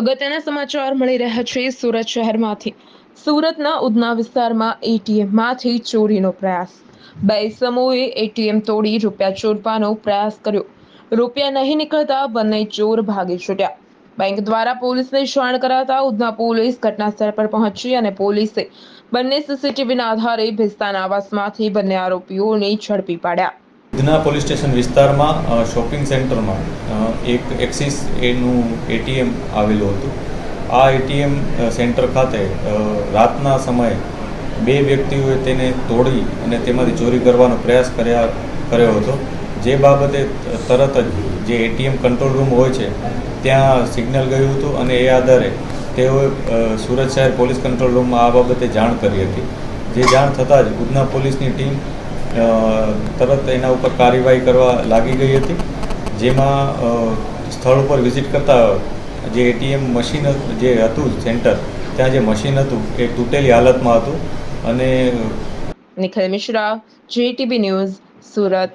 અગત્યના સમાચાર મળી રહ્યા છે સુરત શહેરમાંથી. સુરતના ઉધના વિસ્તારમાં એટીએમમાંથી ચોરીનો પ્રયાસ. બે સમૂહે એટીએમ તોડી રૂપિયા ચોરવાનો પ્રયાસ કર્યો. રૂપિયા નહીં નીકળતા બંને ચોર ભાગી છૂટ્યા. બેંક દ્વારા પોલીસને જાણ કરાતા ઉધના પોલીસ ઘટના સ્થળ પર પહોંચી અને પોલીસે બંને સીસીટીવીના આધારે ભિસ્તાના આવાસમાંથી બંને આરોપીઓને ઝડપી પાડ્યા. ઉધના પોલીસ સ્ટેશન વિસ્તારમાં શોપિંગ સેન્ટરમાં એક એક્સિસ એનું એટીએમ આવેલું હતું. આ એટીએમ સેન્ટર ખાતે રાતના સમયે બે વ્યક્તિઓએ તેને તોડી અને તેમાંથી ચોરી કરવાનો પ્રયાસ કર્યા, કર્યો હતો. જે બાબતે તરત જ જે એટીએમ કંટ્રોલ રૂમ હોય છે, ત્યાં સિગ્નલ ગયું હતું અને એ આધારે તેઓએ સુરત શહેર પોલીસ કંટ્રોલ રૂમમાં આ બાબતે જાણ કરી હતી. જે જાણ થતાં જ ઉધના પોલીસની ટીમ તરત એના ઉપર કાર્યવાહી કરવા લાગી ગઈ હતી. જેમાં સ્થળ ઉપર વિઝિટ કરતા જે એટીએમ મશીન જે હતું સેન્ટર ત્યાં જે મશીન હતું, એ તૂટેલી હાલતમાં હતું. અને નિખિલ મિશ્રા જેટીબી ન્યૂઝ સુરત.